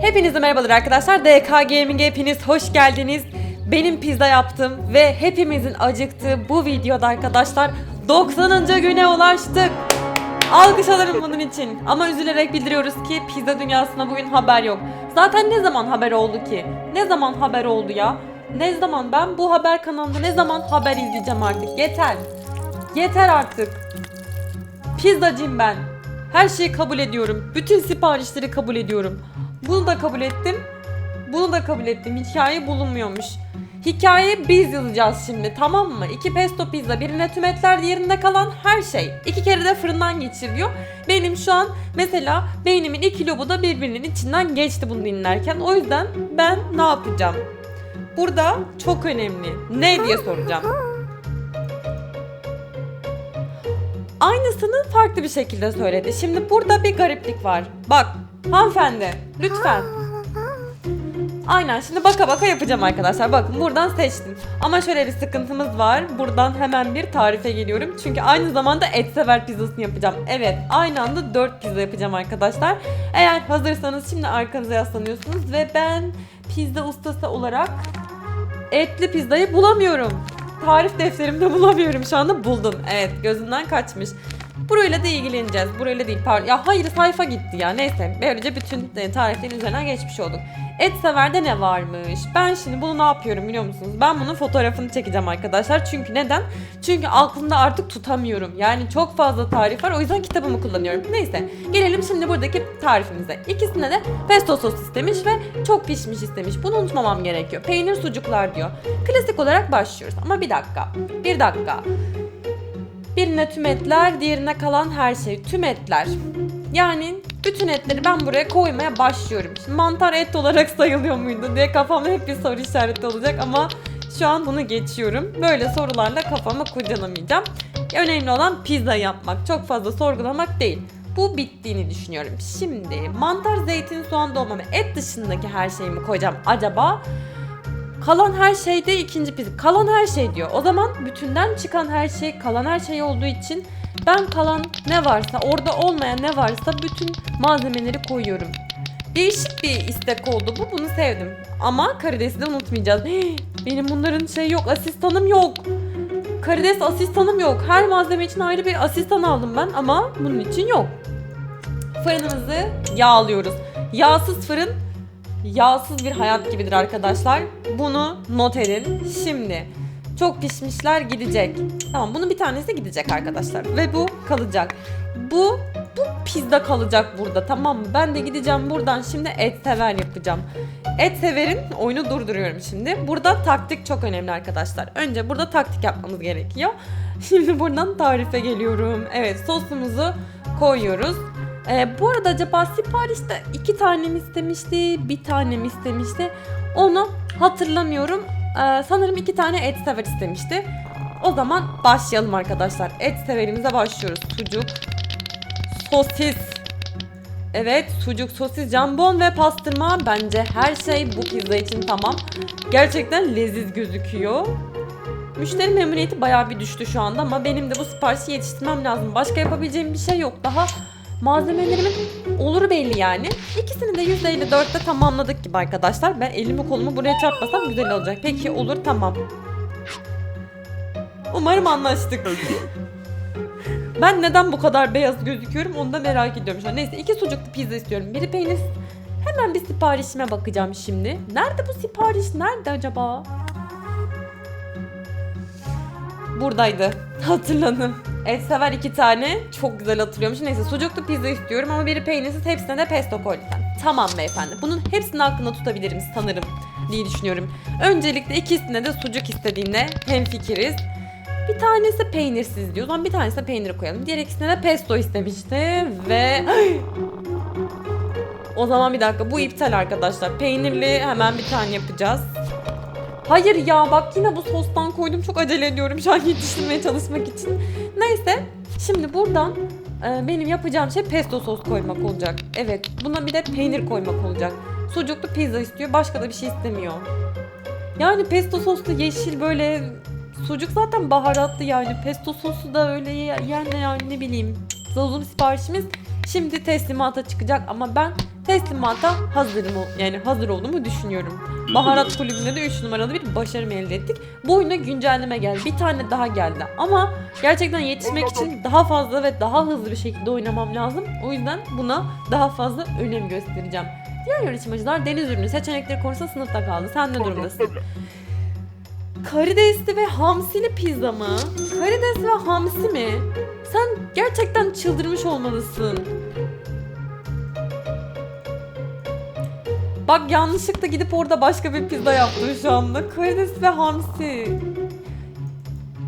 Hepinize merhabalar arkadaşlar. DK Gaming'e hepiniz hoş geldiniz. Benim pizza yaptım ve hepimizin acıktığı bu videoda arkadaşlar 90. güne ulaştık. Alkış alırım bunun için. Ama üzülerek bildiriyoruz ki pizza dünyasında bugün haber yok. Zaten ne zaman haber oldu ki? Ne zaman haber oldu ya? Ne zaman ben bu haber kanalında ne zaman haber izleyeceğim artık? Yeter. Yeter artık. Pizzacıyım ben. Her şeyi kabul ediyorum. Bütün siparişleri kabul ediyorum. Bunu da kabul ettim. Bunu da kabul ettim. Hikaye bulunmuyormuş. Hikayeyi biz yazacağız şimdi tamam mı? İki pesto pizza, birine tüm etler, diğerinde kalan her şey. İki kere de fırından geçiriliyor. Benim şu an mesela beynimin iki lobu da birbirinin içinden geçti bunu dinlerken. O yüzden ben ne yapacağım? Burada çok önemli. Ne diye soracağım. Aynısını farklı bir şekilde söyledi. Şimdi burada bir gariplik var. Bak hanımefendi lütfen. Aynen şimdi baka baka yapacağım arkadaşlar. Bakın buradan seçtim. Ama şöyle bir sıkıntımız var. Buradan hemen bir tarife geliyorum. Çünkü aynı zamanda et sever pizzasını yapacağım. Evet aynı anda 4 pizza yapacağım arkadaşlar. Eğer hazırsanız şimdi arkanıza yaslanıyorsunuz. Ve ben pizza ustası olarak etli pizzayı bulamıyorum. Tarif defterimde bulamıyorum. Şu anda buldum. Evet gözümden kaçmış. Burayla da ilgileneceğiz. Burayla değil pardon. Ya hayır sayfa gitti ya. Neyse. Böylece bütün e, tariflerin üzerinden geçmiş olduk. Et severde ne varmış? Ben şimdi bunu ne yapıyorum biliyor musunuz? Ben bunun fotoğrafını çekeceğim arkadaşlar. Çünkü neden? Çünkü aklımda artık tutamıyorum. Yani çok fazla tarif var. O yüzden kitabımı kullanıyorum. Neyse. Gelelim şimdi buradaki tarifimize. İkisinde de pesto sos istemiş ve çok pişmiş istemiş. Bunu unutmamam gerekiyor. Peynir sucuklar diyor. Klasik olarak başlıyoruz. Ama bir dakika. Bir dakika. Birine tüm etler, diğerine kalan her şey. Tüm etler. Yani bütün etleri ben buraya koymaya başlıyorum. Şimdi mantar et olarak sayılıyor muydu diye kafamda hep bir soru işareti olacak ama şu an bunu geçiyorum. Böyle sorularla kafamı kurcalamayacağım. Önemli olan pizza yapmak. Çok fazla sorgulamak değil. Bu bittiğini düşünüyorum. Şimdi mantar, zeytin, soğan, dolma ve et dışındaki her şeyi mi koyacağım acaba? Kalan her şey de ikinci pizza. Kalan her şey diyor. O zaman bütünden çıkan her şey kalan her şey olduğu için ben kalan ne varsa orada olmayan ne varsa bütün malzemeleri koyuyorum. Değişik bir istek oldu bu. Bunu sevdim. Ama karidesi de unutmayacağız. Benim bunların şey yok. Asistanım yok. Karides asistanım yok. Her malzeme için ayrı bir asistan aldım ben ama bunun için yok. Fırınımızı yağlıyoruz. Yağsız fırın yağsız bir hayat gibidir arkadaşlar. Bunu not edin. Şimdi çok pişmişler gidecek. Tamam bunun bir tanesi gidecek arkadaşlar ve bu kalacak. Bu bu pizza kalacak burada tamam mı? Ben de gideceğim buradan şimdi et sever yapacağım. Et severin oyunu durduruyorum şimdi. Burada taktik çok önemli arkadaşlar. Önce burada taktik yapmamız gerekiyor. Şimdi buradan tarife geliyorum. Evet sosumuzu koyuyoruz. Ee, bu arada acaba siparişte iki tane mi istemişti, bir tane mi istemişti? Onu hatırlamıyorum. Ee, sanırım iki tane et sever istemişti. O zaman başlayalım arkadaşlar. Et severimize başlıyoruz. Sucuk, sosis. Evet, sucuk, sosis, jambon ve pastırma bence her şey bu pizza için tamam. Gerçekten leziz gözüküyor. Müşteri memnuniyeti bayağı bir düştü şu anda ama benim de bu siparişi yetiştirmem lazım. Başka yapabileceğim bir şey yok. Daha malzemelerimin oluru belli yani. İkisini de %54'te tamamladık gibi arkadaşlar. Ben elimi kolumu buraya çarpmasam güzel olacak. Peki olur tamam. Umarım anlaştık. Ben neden bu kadar beyaz gözüküyorum onu da merak ediyorum şu an. Neyse iki sucuklu pizza istiyorum. Biri peynir. Hemen bir siparişime bakacağım şimdi. Nerede bu sipariş? Nerede acaba? Buradaydı. Hatırladım. Et sever iki tane. Çok güzel hatırlıyormuş. Neyse sucuklu pizza istiyorum ama biri peynirsiz hepsine de pesto lütfen. Tamam beyefendi. Bunun hepsini aklında tutabilirim sanırım diye düşünüyorum. Öncelikle ikisine de sucuk istediğinde hemfikiriz. Bir tanesi peynirsiz diyor. O zaman bir tanesine peynir koyalım. Diğer ikisine de pesto istemişti ve... o zaman bir dakika bu iptal arkadaşlar. Peynirli hemen bir tane yapacağız. Hayır ya bak yine bu sostan koydum. Çok acele ediyorum şu an yetiştirmeye çalışmak için. Neyse şimdi buradan e, benim yapacağım şey pesto sos koymak olacak. Evet buna bir de peynir koymak olacak. Sucuklu pizza istiyor. Başka da bir şey istemiyor. Yani pesto soslu yeşil böyle sucuk zaten baharatlı yani. Pesto sosu da öyle yani, yani ne bileyim. Uzun siparişimiz Şimdi teslimata çıkacak ama ben teslimata hazırım yani hazır olduğumu düşünüyorum. Baharat kulübünde de 3 numaralı bir başarım elde ettik. Bu oyuna güncelleme geldi. Bir tane daha geldi. Ama gerçekten yetişmek için daha fazla ve daha hızlı bir şekilde oynamam lazım. O yüzden buna daha fazla önem göstereceğim. Diğer yarışmacılar deniz ürünü seçenekleri konusunda sınıfta kaldı. Sen ne durumdasın? Karidesli ve hamsili pizza mı? Karides ve hamsi mi? Sen gerçekten çıldırmış olmalısın. Bak yanlışlıkla gidip orada başka bir pizza yaptım şu anda. Karides ve hamsi.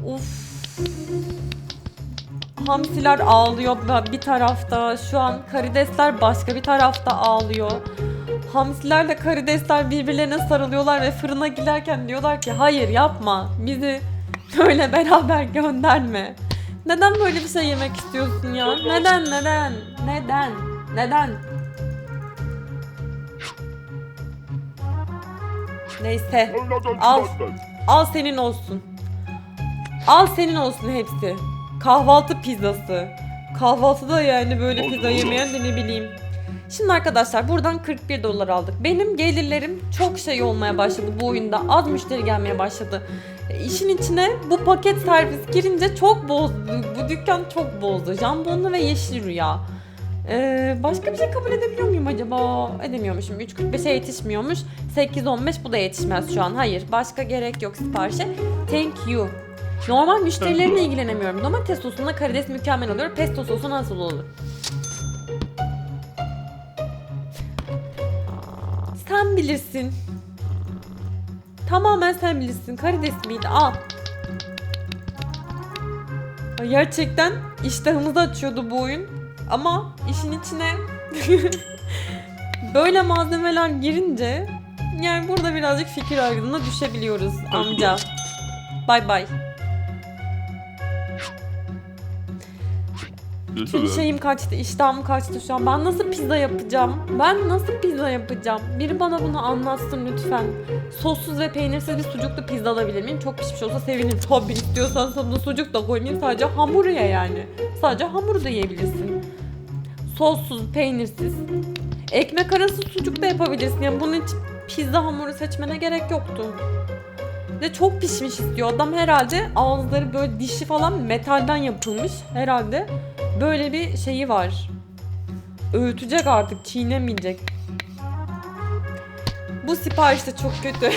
Uf. Hamsiler ağlıyor bir tarafta. Şu an karidesler başka bir tarafta ağlıyor. Hamsilerle karidesler birbirlerine sarılıyorlar ve fırına giderken diyorlar ki hayır yapma bizi böyle beraber gönderme. Neden böyle bir şey yemek istiyorsun ya? Neden neden? Neden? Neden? Neyse al. Al senin olsun. Al senin olsun hepsi. Kahvaltı pizzası. Kahvaltıda yani böyle pizza yemeyen de ne bileyim. Şimdi arkadaşlar buradan 41 dolar aldık. Benim gelirlerim çok şey olmaya başladı bu oyunda. Az müşteri gelmeye başladı. E, İşin içine bu paket servis girince çok bozdu. Bu dükkan çok bozdu. Jambonlu ve yeşil rüya. Ee, başka bir şey kabul edebiliyor muyum acaba? Edemiyormuşum. 3.45'e yetişmiyormuş. 8.15 bu da yetişmez şu an. Hayır. Başka gerek yok siparişe. Thank you. Normal müşterilerine ilgilenemiyorum. Domates sosuna karides mükemmel oluyor. Pesto sosu nasıl olur? Sen bilirsin. Tamamen sen bilirsin. Karides miydi? Al. Gerçekten iştahımızı açıyordu bu oyun. Ama işin içine böyle malzemeler girince yani burada birazcık fikir ayrılığına düşebiliyoruz amca. Bay bay. Tüm şeyim kaçtı, iştahım kaçtı şu an. Ben nasıl pizza yapacağım? Ben nasıl pizza yapacağım? Biri bana bunu anlatsın lütfen. Sossuz ve peynirsiz bir sucuklu pizza alabilir miyim? Çok pişmiş olsa sevinirim. Tabii istiyorsan sana sucuk da koymayayım. Sadece hamur ye yani. Sadece hamuru da yiyebilirsin. Sossuz, peynirsiz. Ekmek arası sucuk da yapabilirsin. Yani bunun için pizza hamuru seçmene gerek yoktu. Ve çok pişmiş istiyor. Adam herhalde ağızları böyle dişi falan metalden yapılmış. Herhalde böyle bir şeyi var. Öğütecek artık, çiğnemeyecek. Bu sipariş de çok kötü.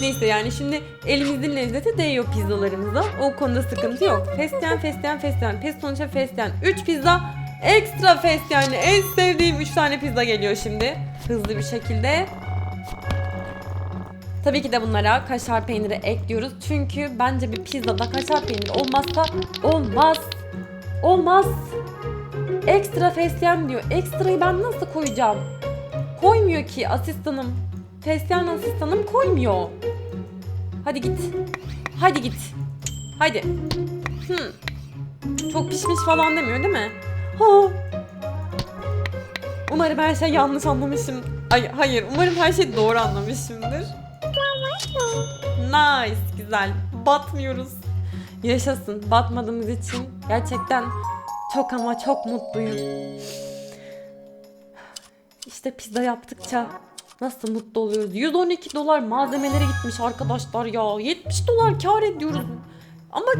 Neyse yani şimdi elimizin lezzeti değiyor pizzalarımıza. O konuda sıkıntı yok. Fesleğen, fesleğen, fesleğen. Pes sonuçta fesleğen. 3 pizza ekstra fest yani. En sevdiğim 3 tane pizza geliyor şimdi. Hızlı bir şekilde. Tabii ki de bunlara kaşar peyniri ekliyoruz. Çünkü bence bir pizzada kaşar peyniri olmazsa olmaz. Olmaz. Ekstra fesleğen diyor. Ekstrayı ben nasıl koyacağım? Koymuyor ki asistanım. Fesleğen asistanım koymuyor. Hadi git. Hadi git. Hadi. Hmm. Çok pişmiş falan demiyor değil mi? Ha. Umarım her şey yanlış anlamışım. Ay, hayır, umarım her şey doğru anlamışımdır. Nice, güzel. Batmıyoruz. Yaşasın. Batmadığımız için gerçekten çok ama çok mutluyum. İşte pizza yaptıkça nasıl mutlu oluyoruz. 112 dolar malzemelere gitmiş arkadaşlar ya. 70 dolar kar ediyoruz. Ama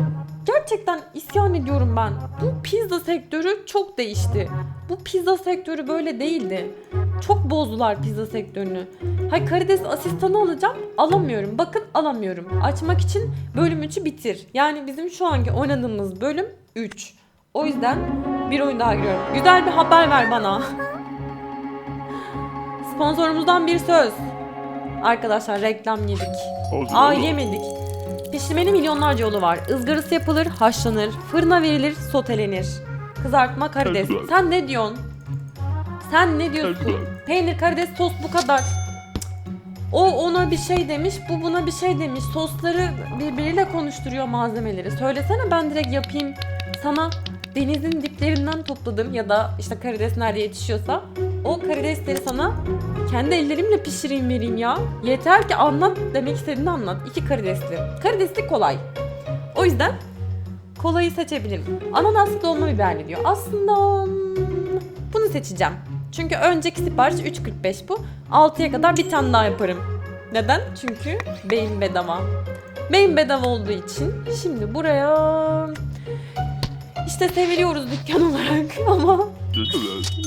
gerçekten isyan ediyorum ben. Bu pizza sektörü çok değişti. Bu pizza sektörü böyle değildi. Çok bozdular pizza sektörünü. Hay karides asistanı alacağım. Alamıyorum. Bakın alamıyorum. Açmak için bölüm 3'ü bitir. Yani bizim şu anki oynadığımız bölüm 3. O yüzden bir oyun daha giriyorum. Güzel bir haber ver bana. Sponsorumuzdan bir söz. Arkadaşlar reklam yedik. Aa yemedik. Pişirmenin milyonlarca yolu var. Izgarası yapılır, haşlanır, fırına verilir, sotelenir. Kızartma karides. Sen ne diyorsun? Sen ne diyorsun? Peynir, karides, sos bu kadar. O ona bir şey demiş, bu buna bir şey demiş. Sosları birbiriyle konuşturuyor malzemeleri. Söylesene ben direkt yapayım. Sana denizin diplerinden topladım ya da işte karides nerede yetişiyorsa o karidesleri sana kendi ellerimle pişireyim vereyim ya. Yeter ki anlat demek istediğini anlat. İki karidesli. Karidesli kolay. O yüzden Kolayı seçebilirim. Ananaslı dolma biberli diyor. Aslında hmm, bunu seçeceğim. Çünkü önceki sipariş 3.45 bu. 6'ya kadar bir tane daha yaparım. Neden? Çünkü beyin bedava. Beyin bedava olduğu için şimdi buraya işte seviliyoruz dükkan olarak ama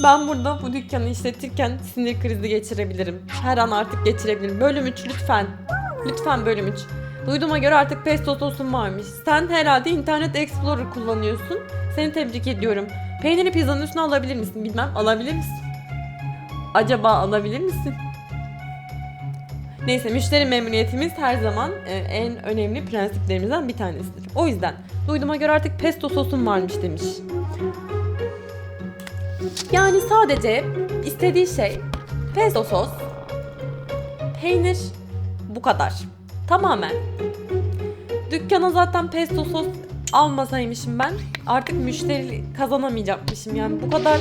ben burada bu dükkanı işletirken sinir krizi geçirebilirim. Her an artık geçirebilirim. Bölüm 3 lütfen. Lütfen bölüm 3. Duyduğuma göre artık pesto sosun varmış. Sen herhalde Internet Explorer kullanıyorsun. Seni tebrik ediyorum. Peynirli pizzanın üstüne alabilir misin? Bilmem. Alabilir misin? Acaba alabilir misin? Neyse müşteri memnuniyetimiz her zaman e, en önemli prensiplerimizden bir tanesidir. O yüzden duyduğuma göre artık pesto sosun varmış demiş. Yani sadece istediği şey pesto sos, peynir bu kadar. Tamamen. Dükkana zaten pesto sos almasaymışım ben artık müşteri kazanamayacakmışım yani bu kadar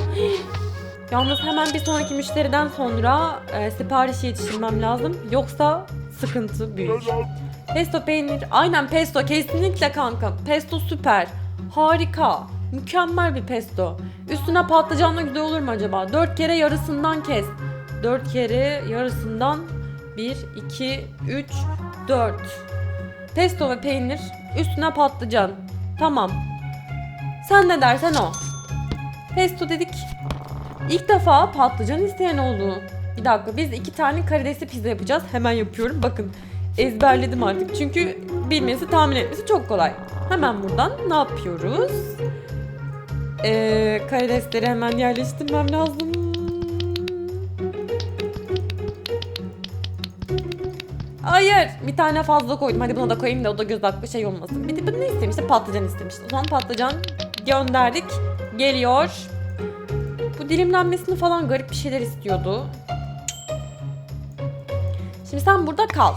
Yalnız hemen bir sonraki müşteriden sonra e, siparişi yetiştirmem lazım. Yoksa sıkıntı büyük. Pesto peynir. Aynen pesto kesinlikle kanka. Pesto süper. Harika. Mükemmel bir pesto. Üstüne patlıcanla güzel olur mu acaba? Dört kere yarısından kes. Dört kere yarısından bir, iki, üç, dört. Pesto ve peynir. Üstüne patlıcan. Tamam. Sen ne dersen o. Pesto dedik. İlk defa patlıcan isteyen oldu. Bir dakika biz iki tane karidesli pizza yapacağız. Hemen yapıyorum. Bakın ezberledim artık. Çünkü bilmesi tahmin etmesi çok kolay. Hemen buradan ne yapıyoruz? Ee, karidesleri hemen yerleştirmem lazım. Hayır bir tane fazla koydum. Hadi buna da koyayım da o da göz hakkı şey olmasın. Bir de ne istemişti? Patlıcan istemişti. O zaman patlıcan gönderdik. Geliyor. Dilimlenmesini falan garip bir şeyler istiyordu. Şimdi sen burada kal.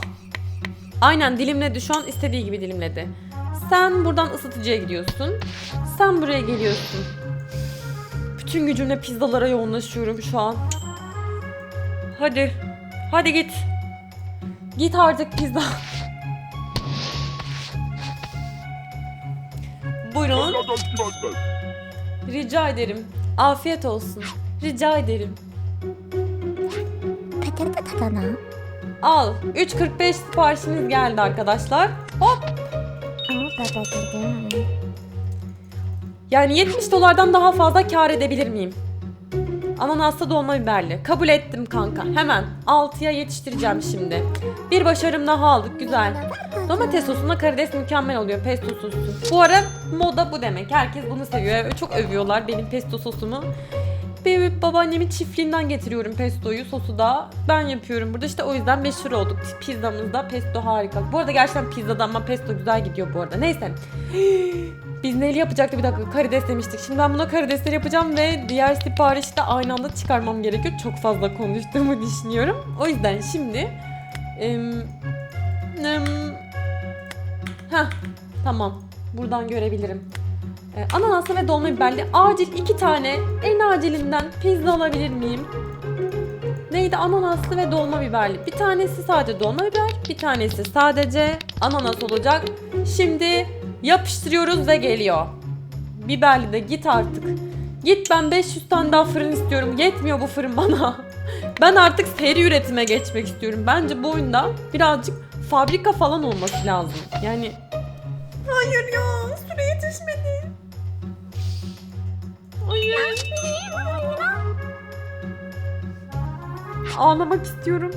Aynen dilimledi şu an istediği gibi dilimledi. Sen buradan ısıtıcıya gidiyorsun. Sen buraya geliyorsun. Bütün gücümle pizzalara yoğunlaşıyorum şu an. Hadi. Hadi git. Git artık pizza. Buyurun. Rica ederim. Afiyet olsun. Rica ederim. Patatatana. Al. 3.45 siparişiniz geldi arkadaşlar. Hop. Yani 70 dolardan daha fazla kar edebilir miyim? Ananaslı dolma biberli. Kabul ettim kanka. Hemen 6'ya yetiştireceğim şimdi. Bir başarım daha aldık. Güzel. Domates sosuna karides mükemmel oluyor. Pesto sosu. Bu ara moda bu demek. Herkes bunu seviyor. Çok övüyorlar benim pesto sosumu. Bir babaannemin çiftliğinden getiriyorum pestoyu, sosu da. Ben yapıyorum burada işte o yüzden meşhur olduk. Pizzamızda pesto harika. Bu arada gerçekten pizzada ama pesto güzel gidiyor bu arada. Neyse. Biz neyle yapacaktık bir dakika karides demiştik. Şimdi ben buna karidesleri yapacağım ve diğer siparişi de aynı anda çıkarmam gerekiyor. Çok fazla konuştuğumu düşünüyorum. O yüzden şimdi... Em, em, heh, tamam. Buradan görebilirim. Ee, ananaslı ve dolma biberli acil iki tane en acilinden pizza alabilir miyim? Neydi? Ananaslı ve dolma biberli. Bir tanesi sadece dolma biber, bir tanesi sadece ananas olacak. Şimdi yapıştırıyoruz ve geliyor. Biberli de git artık. Git ben 500 tane daha fırın istiyorum. Yetmiyor bu fırın bana. Ben artık seri üretime geçmek istiyorum. Bence bu oyunda birazcık fabrika falan olması lazım. Yani Hayır ya, süre yetişmedi. Hayır. Ağlamak istiyorum.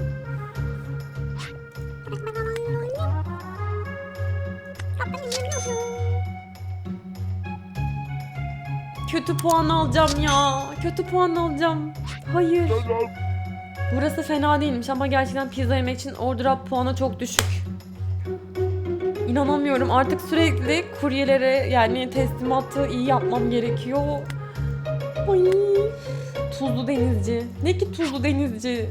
Kötü puan alacağım ya. Kötü puan alacağım. Hayır. Burası fena değilmiş ama gerçekten pizza yemek için order up puanı çok düşük. İnanamıyorum artık sürekli kuryelere yani teslimatı iyi yapmam gerekiyor. Ay, tuzlu denizci. Ne ki tuzlu denizci?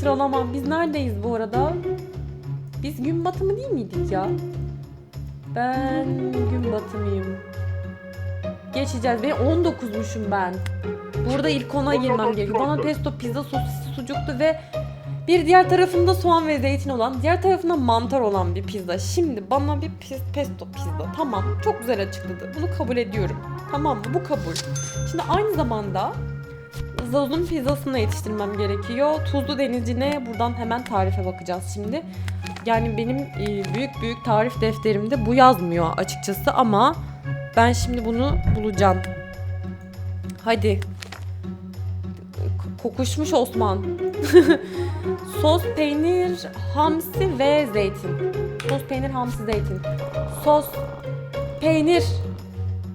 Sıralama. Biz neredeyiz bu arada? Biz gün batımı değil miydik ya? Ben gün batımıyım. Geçeceğiz. Ben 19'muşum ben. Burada ilk ona girmem gerekiyor. Bana pesto, pizza, sosis, sucuklu ve Bir diğer tarafında soğan ve zeytin olan, diğer tarafında mantar olan bir pizza. Şimdi bana bir pis- pesto pizza. Tamam, çok güzel açıkladı. Bunu kabul ediyorum. Tamam mı? Bu kabul. Şimdi aynı zamanda Zavuz'un pizzasını yetiştirmem gerekiyor. Tuzlu denizcine buradan hemen tarife bakacağız şimdi. Yani benim e, büyük büyük tarif defterimde bu yazmıyor açıkçası ama ben şimdi bunu bulacağım. Hadi. Kokuşmuş Osman. Sos, peynir, hamsi ve zeytin. Sos, peynir, hamsi, zeytin. Sos, peynir,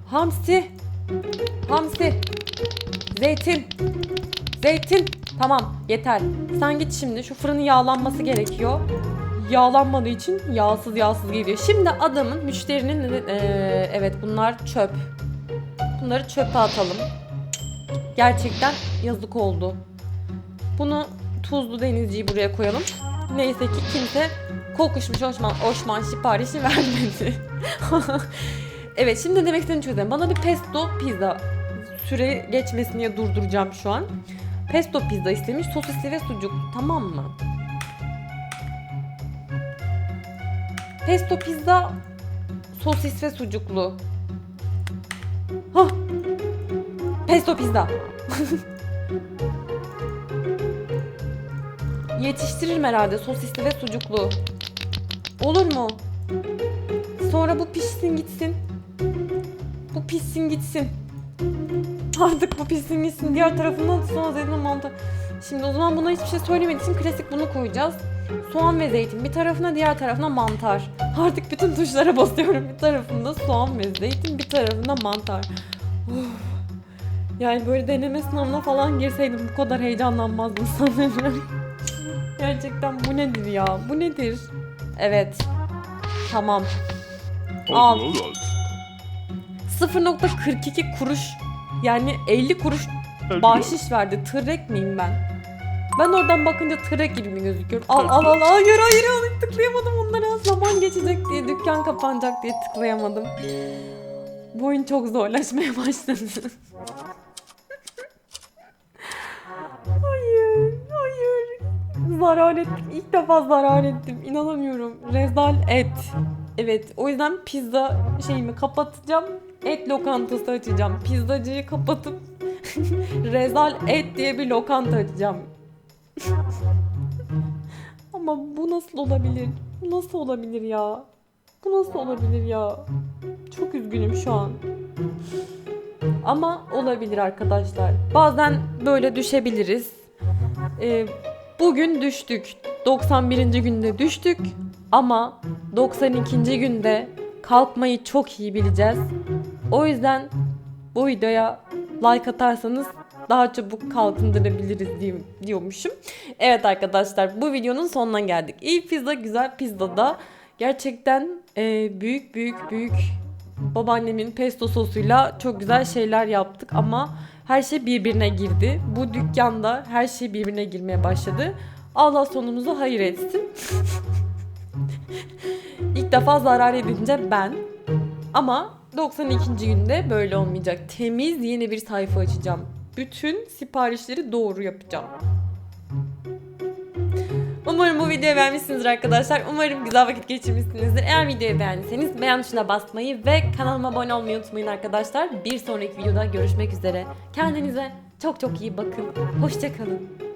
hamsi, hamsi, zeytin, zeytin. Tamam yeter. Sen git şimdi şu fırının yağlanması gerekiyor. Yağlanmadığı için yağsız yağsız geliyor. Şimdi adamın, müşterinin eee, evet bunlar çöp. Bunları çöpe atalım. Gerçekten yazık oldu. Bunu tuzlu denizciyi buraya koyalım. Neyse ki kimse kokuşmuş Osman, Osman siparişi vermedi. evet şimdi demek istediğimi çözelim. Bana bir pesto pizza süre geçmesin diye durduracağım şu an. Pesto pizza istemiş sosisli ve sucuk tamam mı? Pesto pizza sosis ve sucuklu. Hah. Pesto pizza. Yetiştiririm herhalde sosisli ve sucuklu. Olur mu? Sonra bu pişsin gitsin. Bu pişsin gitsin. Artık bu pişsin gitsin. Diğer tarafından soğan zeytin mantar. Şimdi o zaman buna hiçbir şey söylemediği için klasik bunu koyacağız. Soğan ve zeytin bir tarafına diğer tarafına mantar. Artık bütün tuşlara basıyorum. Bir tarafında soğan ve zeytin bir tarafında mantar. Uf. Yani böyle deneme sınavına falan girseydim bu kadar heyecanlanmazdım sanırım. Gerçekten bu nedir ya? Bu nedir? Evet. Tamam. Al. 0.42 kuruş yani 50 kuruş bahşiş verdi. Tırrek miyim ben? Ben oradan bakınca tırrek gibi mi gözüküyorum? Al al al al hayır hayır hayır tıklayamadım onlara. Zaman geçecek diye dükkan kapanacak diye tıklayamadım. Bu oyun çok zorlaşmaya başladı. hayır hayır. Zarar ettim. İlk defa zarar ettim. İnanamıyorum. Rezal et. Evet o yüzden pizza şeyimi kapatacağım. Et lokantası açacağım. Pizzacıyı kapatıp Rezal Et diye bir lokanta açacağım. Ama bu nasıl olabilir? Bu nasıl olabilir ya? Bu nasıl olabilir ya? Çok üzgünüm şu an. Ama olabilir arkadaşlar. Bazen böyle düşebiliriz. Ee, bugün düştük. 91. günde düştük. Ama 92. günde kalkmayı çok iyi bileceğiz. O yüzden bu videoya like atarsanız daha çabuk kalkındırabiliriz diyeyim, diyormuşum. Evet arkadaşlar bu videonun sonuna geldik. İyi pizza güzel pizza da gerçekten e, büyük büyük büyük babaannemin pesto sosuyla çok güzel şeyler yaptık ama her şey birbirine girdi. Bu dükkanda her şey birbirine girmeye başladı. Allah sonumuzu hayır etsin. İlk defa zarar edince ben. Ama 92. günde böyle olmayacak. Temiz yeni bir sayfa açacağım. Bütün siparişleri doğru yapacağım. Umarım bu videoyu beğenmişsinizdir arkadaşlar. Umarım güzel vakit geçirmişsinizdir. Eğer videoyu beğendiyseniz beğen tuşuna basmayı ve kanalıma abone olmayı unutmayın arkadaşlar. Bir sonraki videoda görüşmek üzere. Kendinize çok çok iyi bakın. Hoşçakalın.